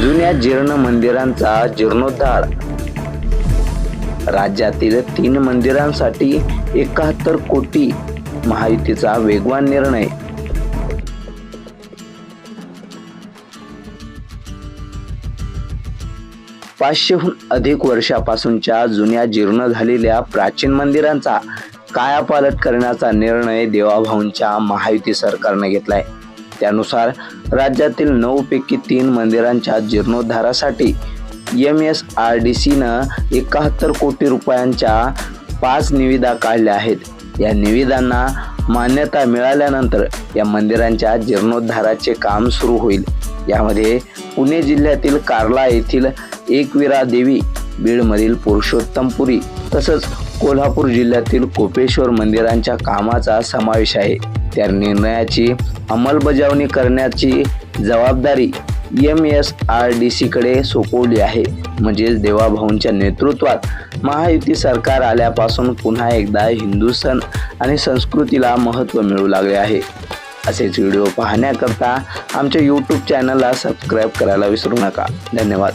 जुन्या जीर्ण मंदिरांचा जीर्णोद्धार. राज्यातील तीन मंदिरांसाठी एकाहत्तर कोटी महायुतीचा वेगवान निर्णय. पाचशेहून अधिक वर्षापासूनच्या जुन्या जीर्ण झालेल्या प्राचीन मंदिरांचा कायापालट करण्याचा निर्णय देवाभाऊंच्या महायुती सरकारने घेतलाय. त्यानुसार राज्यातील नऊ पैकी तीन मंदिरांच्या जीर्णोद्धारासाठी एम एस आर डी सीनं एकाहत्तर कोटी रुपयांच्या पाच निविदा काढल्या आहेत. या निविदांना मान्यता मिळाल्यानंतर या मंदिरांच्या जीर्णोद्धाराचे काम सुरू होईल. यामध्ये पुणे जिल्ह्यातील कार्ला येथील एकविरा देवी बीडमधील पुरुषोत्तमपुरी तसंच कोल्हापूर जिल्ह्यातील कोपेश्वर मंदिरांच्या कामाचा समावेश आहे. त्या निर्णयाची अंमलबजावणी करण्याची जबाबदारी एम एस आर डी सीकडे सोपवली आहे. म्हणजेच देवाभाऊंच्या नेतृत्वात महायुती सरकार आल्यापासून पुन्हा एकदा हिंदू सण आणि संस्कृतीला महत्त्व मिळू लागले आहे. असेच व्हिडिओ पाहण्याकरता आमच्या यूट्यूब चॅनलला सबस्क्राईब करायला विसरू नका. धन्यवाद.